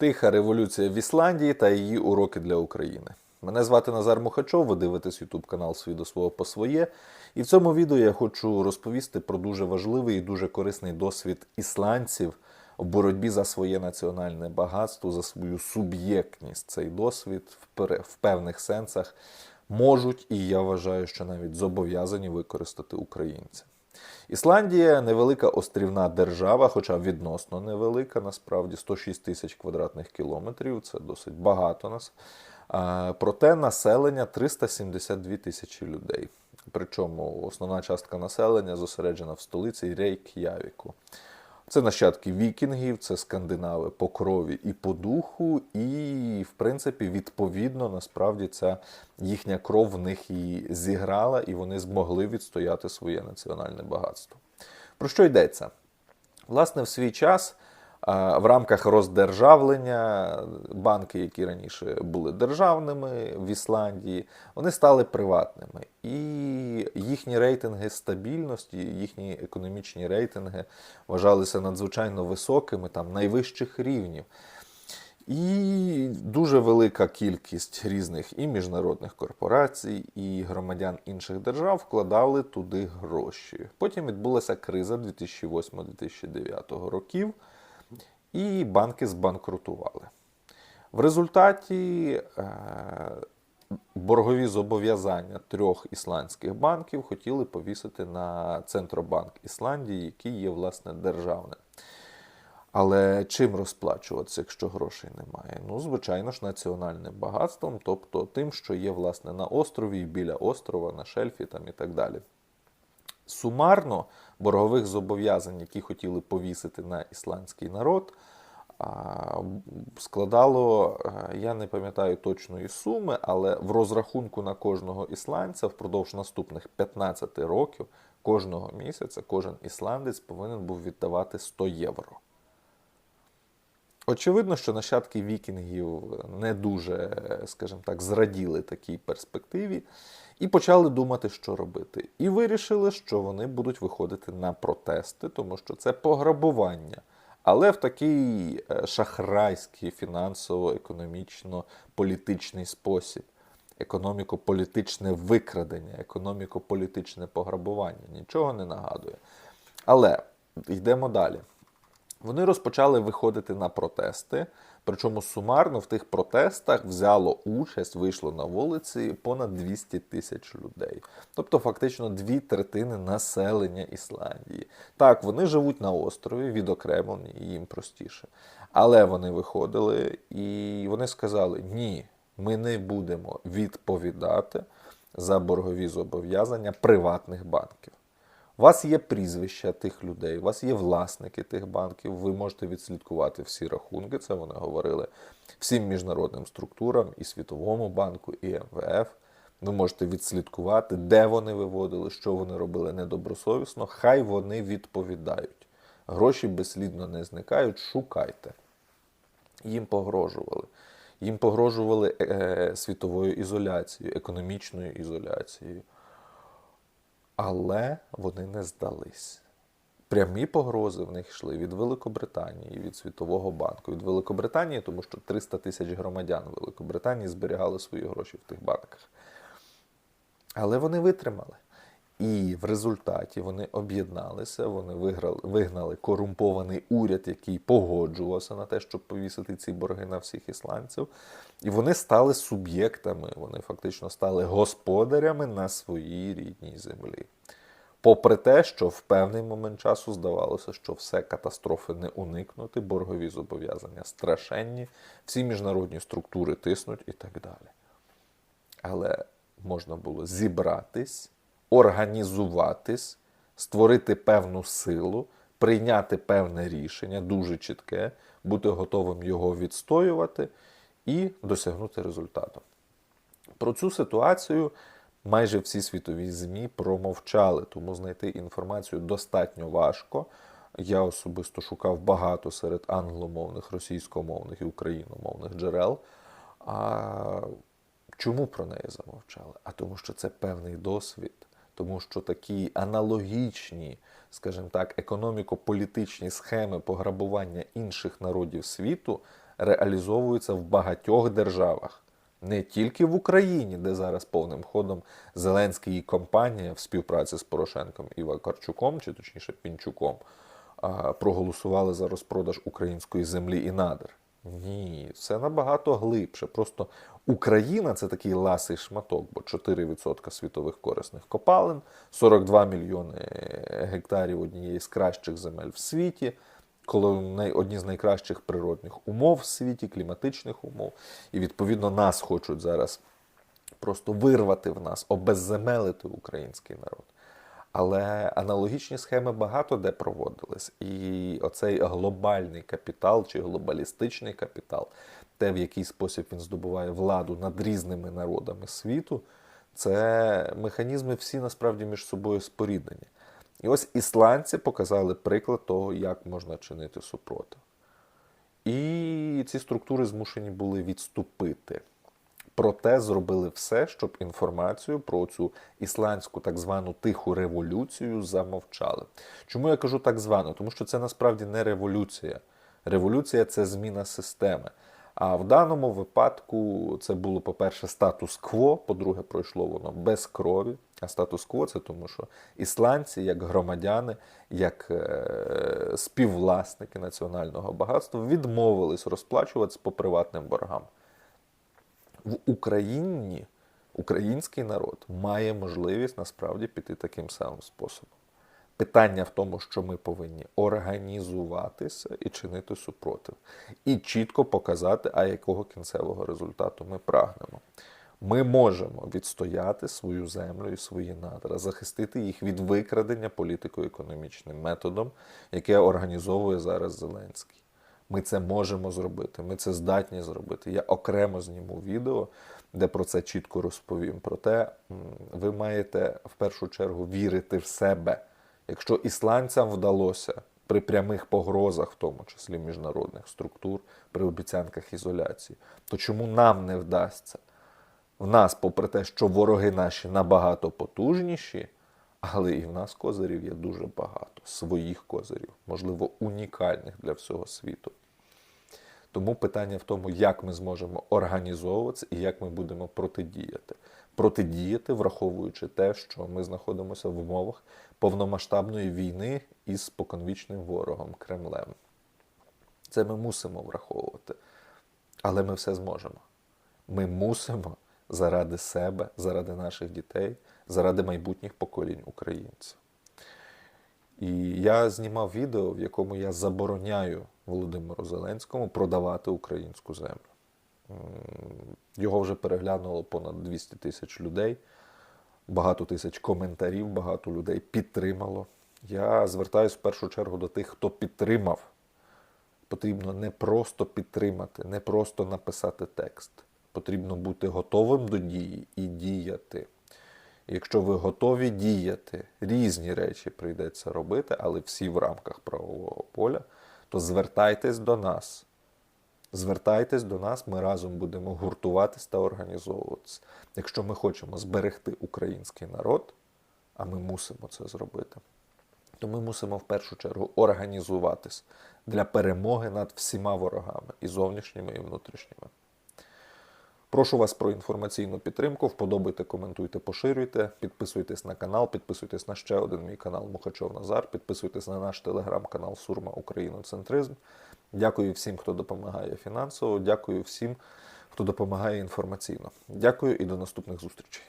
Тиха революція в Ісландії та її уроки для України. Мене звати Назар Мухачов, ви дивитесь YouTube канал «Свій до свого по своє. І в цьому відео я хочу розповісти про дуже важливий і дуже корисний досвід ісландців в боротьбі за своє національне багатство, за свою суб'єктність. Цей досвід в певних сенсах можуть, і я вважаю, що навіть зобов'язані використати українці. Ісландія невелика острівна держава, хоча відносно невелика, насправді 106 тисяч квадратних кілометрів, це досить багато нас. Проте населення 372 тисячі людей. Причому основна частка населення зосереджена в столиці Рейк'явіку. Це нащадки вікінгів, це скандинави по крові і по духу, і, в принципі, відповідно, насправді ця їхня кров в них і зіграла, і вони змогли відстояти своє національне багатство. Про що йдеться? Власне, в свій час в рамках роздержавлення банки, які раніше були державними в Ісландії, вони стали приватними. І їхні рейтинги стабільності, їхні економічні рейтинги вважалися надзвичайно високими, там найвищих рівнів. І дуже велика кількість різних і міжнародних корпорацій, і громадян інших держав вкладали туди гроші. Потім відбулася криза 2008-2009 років, і банки збанкрутували. В результаті е, боргові зобов'язання трьох ісландських банків хотіли повісити на Центробанк Ісландії, який є власне державним. Але чим розплачуватися, якщо грошей немає? Ну, звичайно ж, національним багатством, тобто тим, що є власне на острові біля острова, на шельфі там і так далі. Сумарно боргових зобов'язань, які хотіли повісити на ісландський народ, складало, е, я не пам'ятаю точної суми, але в розрахунку на кожного ісландця впродовж наступних 15 років кожного місяця кожен ісландець повинен був віддавати 100 євро. Очевидно, що нащадки вікінгів не дуже, скажімо так, зраділи такій перспективі і почали думати, що робити. І вирішили, що вони будуть виходити на протести, тому що це пограбування. Але в такий е, шахрайський фінансово-економічно-політичний спосіб. Економіко-політичне викрадення, економіко-політичне пограбування. Нічого не нагадує. Але йдемо далі. Вони розпочали виходити на протести. Причому сумарно в тих протестах взяло участь, вийшло на вулиці понад 200 тисяч людей. Тобто, фактично, дві третини населення Ісландії. Так, вони живуть на острові, відокремлені, і їм простіше. Але вони виходили і вони сказали: ні, ми не будемо відповідати за боргові зобов'язання приватних банків. У вас є прізвища тих людей, у вас є власники тих банків, ви можете відслідкувати всі рахунки, це вони говорили всім міжнародним структурам, і Світовому банку, і МВФ. Ви можете відслідкувати, де вони виводили, що вони робили недобросовісно. Хай вони відповідають. Гроші безслідно не зникають, шукайте. Їм погрожували. Їм погрожували е, світовою ізоляцією, економічною ізоляцією. Але вони не здались. Прямі погрози в них йшли від Великобританії, від Світового банку, від Великобританії, тому що 300 тисяч громадян Великобританії зберігали свої гроші в тих банках. Але вони витримали. І в результаті вони об'єдналися, вони виграли, вигнали корумпований уряд, який погоджувався на те, щоб повісити ці борги на всіх ісландців. І вони стали суб'єктами, вони фактично стали господарями на своїй рідній землі. Попри те, що в певний момент часу здавалося, що все катастрофи не уникнути, боргові зобов'язання страшенні, всі міжнародні структури тиснуть і так далі. Але можна було зібратись, організуватись, створити певну силу, прийняти певне рішення, дуже чітке, бути готовим його відстоювати і досягнути результату. Про цю ситуацію майже всі світові ЗМІ промовчали, тому знайти інформацію достатньо важко. Я особисто шукав багато серед англомовних, російськомовних і україномовних джерел. А чому про неї замовчали? А тому, що це певний досвід, тому що такі аналогічні, скажімо так, економіко-політичні схеми пограбування інших народів світу реалізовуються в багатьох державах. Не тільки в Україні, де зараз повним ходом Зеленський і компанія в співпраці з Порошенком і Вакарчуком, чи точніше Пінчуком, проголосували за розпродаж української землі і надр. Ні, це набагато глибше. Просто Україна це такий ласий шматок, бо 4% світових корисних копалин, 42 мільйони гектарів однієї з кращих земель в світі, коли одні з найкращих природних умов в світі, кліматичних умов. І відповідно нас хочуть зараз просто вирвати в нас, обезземелити український народ. Але аналогічні схеми багато де проводились. І оцей глобальний капітал чи глобалістичний капітал, те, в який спосіб він здобуває владу над різними народами світу, це механізми всі насправді між собою споріднені. І ось ісландці показали приклад того, як можна чинити супротив. І ці структури змушені були відступити. Проте зробили все, щоб інформацію про цю ісландську так звану тиху революцію замовчали. Чому я кажу так звану? Тому що це насправді не революція. Революція це зміна системи. А в даному випадку це було, по-перше, статус-кво, по-друге, пройшло воно без крові. А статус-кво це тому, що ісландці, як громадяни, як е, співвласники національного багатства, відмовились розплачуватися по приватним боргам в Україні український народ має можливість насправді піти таким самим способом. Питання в тому, що ми повинні організуватися і чинити супротив, і чітко показати, а якого кінцевого результату ми прагнемо. Ми можемо відстояти свою землю і свої надра, захистити їх від викрадення політико-економічним методом, яке організовує зараз Зеленський. Ми це можемо зробити, ми це здатні зробити. Я окремо зніму відео, де про це чітко розповім. Проте ви маєте в першу чергу вірити в себе. Якщо ісландцям вдалося при прямих погрозах, в тому числі міжнародних структур, при обіцянках ізоляції, то чому нам не вдасться? В нас, попри те, що вороги наші набагато потужніші, але і в нас козирів є дуже багато, своїх козирів, можливо, унікальних для всього світу. Тому питання в тому, як ми зможемо організовуватися і як ми будемо протидіяти. Протидіяти, враховуючи те, що ми знаходимося в умовах повномасштабної війни із споконвічним ворогом Кремлем. Це ми мусимо враховувати. Але ми все зможемо. Ми мусимо заради себе, заради наших дітей, заради майбутніх поколінь українців. І я знімав відео, в якому я забороняю Володимиру Зеленському продавати українську землю. Його вже переглянуло понад 200 тисяч людей, багато тисяч коментарів, багато людей підтримало. Я звертаюся в першу чергу до тих, хто підтримав. Потрібно не просто підтримати, не просто написати текст. Потрібно бути готовим до дії і діяти. Якщо ви готові діяти, різні речі прийдеться робити, але всі в рамках правового поля, то звертайтесь до нас. Звертайтесь до нас, ми разом будемо гуртуватись та організовуватися. Якщо ми хочемо зберегти український народ, а ми мусимо це зробити, то ми мусимо в першу чергу організуватись для перемоги над всіма ворогами, і зовнішніми, і внутрішніми. Прошу вас про інформаційну підтримку. Вподобайте, коментуйте, поширюйте, підписуйтесь на канал, підписуйтесь на ще один мій канал Мухачов Назар, підписуйтесь на наш телеграм-канал Сурма Україноцентризм. Дякую всім, хто допомагає фінансово. Дякую всім, хто допомагає інформаційно. Дякую і до наступних зустрічей.